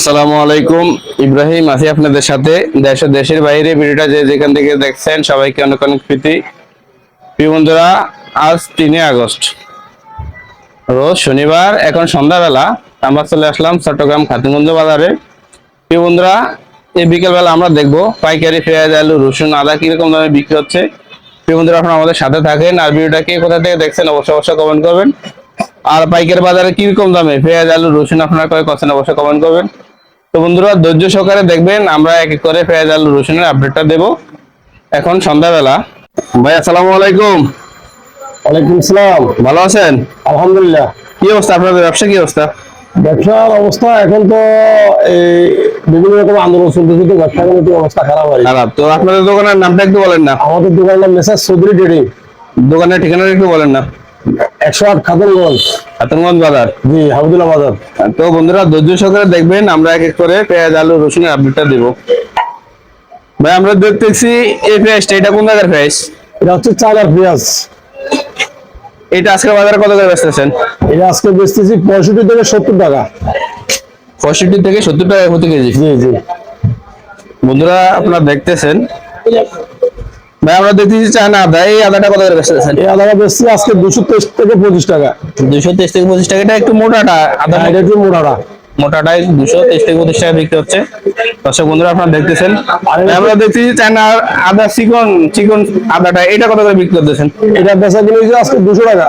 আসসালামু আলাইকুম। ইব্রাহিম, আছি আপনাদের সাথে। দেশ দেশের বাইরে ভিডিওটা যে যেখান থেকে দেখছেন, সবাইকে অনেক অনেক প্রীতি। প্রিয় বন্ধুরা, আজ তিনে আগস্ট। রোজ শনিবার, এখন সন্ধ্যাবেলা। আমরা চলে আসলাম চট্টগ্রাম খাতিগঞ্জ বাজারে। প্রিয় বন্ধুরা, এই বিকেলবেলা আমরা দেখব পাইকারি, পেঁয়াজ, আলু, রসুন, আদা কীরকম দামে বিক্রি হচ্ছে। প্রিয় বন্ধুরা, আপনারা আমাদের সাথে থাকেন। আর ভিডিওটা কে কোথা থেকে দেখছেন, অবশ্যই অবশ্যই কমেন্ট করবেন। আর পাইকারি বাজারে কীরকম দামে পেঁয়াজ, আলু, রসুন, আপনারা কয় করছেন অবশ্যই কমেন্ট করবেন। তো বন্ধুরা ধৈর্য সহকারে দেখবেন আমরা এক এক করে পেঁয়াজ আলু রসুনের আপডেটটা দেব। এখন সন্ধ্যাবেলা। ভাই আসসালামু আলাইকুম। ওয়ালাইকুম সালাম। ভালো আছেন? আলহামদুলিল্লাহ। কি অবস্থা আপনাদের? ব্যবসা কি অবস্থা? ব্যবসার অবস্থা এখন তো এই বিভিন্ন রকম আন্দোলন চলতেছে তো ব্যবসা কিন্তু অবস্থা খারাপ হয় খারাপ। তো আপনাদের দোকানের নামটা একটু বলেন না। আমাদের দোকানের নাম মেসার চৌধুরী ট্রেডিং। দোকানের ঠিকানাটা একটু বলেন না। একশো আট খাতুনগঞ্জ। হাতনগঞ্জ বাজার? জি হামিদুল্লাহ বাজার। তো বন্ধুরা ধৈর্য সহকারে দেখবেন আমরা এক এক করে পেঁয়াজ আলু রসুনের আপডেটটা দেব। ভাই আমরা দেখতেছি এই পেঁয়াজটা এটা কোন জায়গার পেঁয়াজ এটা হচ্ছে চাল আর পেঁয়াজ। এটা আজকে বাজারে কত করে বেচতেছেন? এটা আজকে বেচতেছি পঁয়ষট্টি থেকে সত্তর টাকা। পঁয়ষট্টি থেকে সত্তর টাকা প্রতি কেজি। জি জি। বন্ধুরা আপনারা দেখতেছেন ভাই আমরা দেখতেছি চায়না আদা এই আদাটা কত করে বেচতেছেন এই আদাটা বেচছি আজকে দুশো তেইশ থেকে পঁচিশ টাকা। দুশো তেইশ থেকে পঁচিশ টাকা এটা একটু মোটাটা আদা এটা একটু মোটাটা। মোটাটাই দুশো তেইশ থেকে পঁচিশ টাকা বিক্রি হচ্ছে। দর্শক বন্ধুরা আপনারা দেখতেছেন। আমরা দেখতেছি চায়না আদা চিকন চিকন আদাটা এটা কত করে বিক্রি করতেছেন? এটা বেচা কিনে আজকে দুশো টাকা।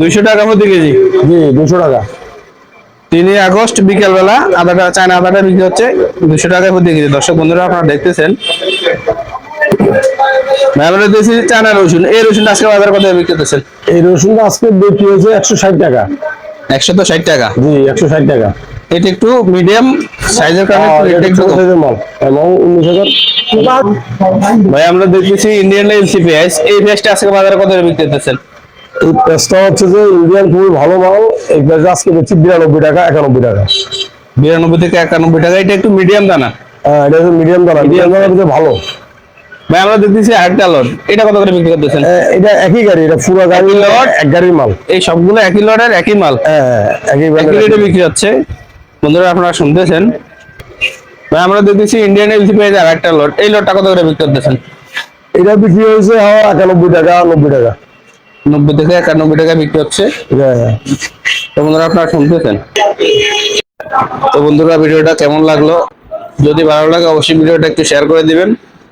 দুইশো টাকা প্রতি কেজি। জি দুশো টাকা। তিনই আগস্ট বিকেল বেলা আদাটা চায়না আদাটা বিক্রি হচ্ছে দুশো টাকা প্রতি কেজি। দর্শক বন্ধুরা আপনারা দেখতেছেন। ভাই, আমরা দেখছি চায়না রসুন। এই রসুন আজকে বাজার কত বিক্রি করতেছেন? এই রসুনটা আজকে বিক্রি হয়েছে একশো ষাট টাকা। একশো তো ষাট টাকা? জি একশো ষাট টাকা। এটা একটু মিডিয়াম সাইজের কারণে এটা একটু মাল। এবং উনিশ হাজার। ভাই আমরা দেখতেছি ইন্ডিয়ান এলসি পেঁয়াজ এই পেঁয়াজটা আজকে বাজারে কত করে বিক্রি করতেছেন? এই পেঁয়াজটা হচ্ছে যে ইন্ডিয়ান খুবই ভালো মাল। এই পেঁয়াজটা আজকে বেচছি বিরানব্বই টাকা একানব্বই টাকা। বিরানব্বই থেকে একানব্বই টাকা। এটা একটু মিডিয়াম দানা। হ্যাঁ এটা মিডিয়াম দানা। মিডিয়াম দানা ভালো। ভাই আমরা দেখতেছি আরেকটা লট এটা কত করে বিক্রি করতেছেন? এটা একই গাড়ি এটা পুরো গাড়ি lot? এক গাড়ির মাল। এই সবগুলো একই লটের একই মাল? হ্যাঁ হ্যাঁ, একই রেটে বিক্রি হচ্ছে। বন্ধুরা আপনারা শুনতেছেন? ভাই আমরা দেখতেছি ইন্ডিয়ান এলসি পেঁয়াজ আর একটা লট এই লটটা কত করে বিক্রি করতেছেন? এটা বিক্রি হয়েছে হ্যাঁ একানব্বই টাকা নব্বই টাকা। নব্বই থেকে একানব্বই টাকা বিক্রি হচ্ছে। হ্যাঁ তো বন্ধুরা আপনারা শুনতেছেন? তো বন্ধুরা ভিডিওটা কেমন লাগল? যদি ভালো লাগে অবশ্যই ভিডিওটা একটু শেয়ার করে দিবেন।